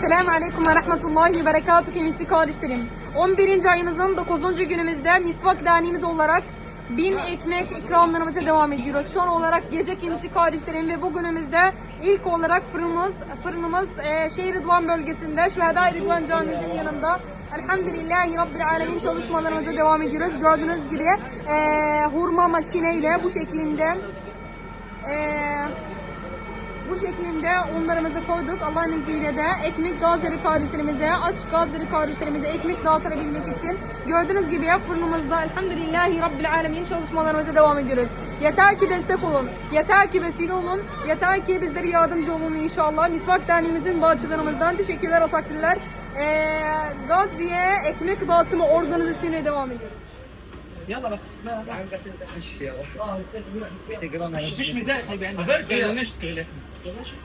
Selamun Aleyküm ve Rahmetullahi ve Berekatuhu kıymetli kardeşlerim. 11. ayımızın 9. günümüzde Misvak Derneğimiz olarak bin ekmek ikramlarımıza devam ediyoruz. Şu an olarak gece kıymetli kardeşlerim ve bugünümüzde ilk olarak fırınımız, fırınımız e, Şehir Rıdvan bölgesinde Şüheda Rıdvan Camii'nin yanında Elhamdülillahi Rabbil Alemin çalışmalarımıza devam ediyoruz. Gördüğünüz gibi e, hurma makineyle bu şeklinde e, bu şeklinde unlarımızı koyduk. Allah'ın izniyle de ekmek Gazeri kardeşlerimize, aç Gazeri kardeşlerimize ekmek dağıtabilmek için gördüğünüz gibi fırınımızda elhamdülillahi rabbil alemin çalışmalarımıza devam ediyoruz. Yeter ki destek olun, yeter ki vesile olun, yeter ki bizlere yardımcı olun inşallah. Misvak Derneğimizin bağışçılarımızdan teşekkürler, ataklılar. Ee, Gazi'ye ekmek dağıtımı organizasyonuna devam ediyoruz. يلا بس ما عم بس مش مش مزاح يعني بس نشتغل 给他去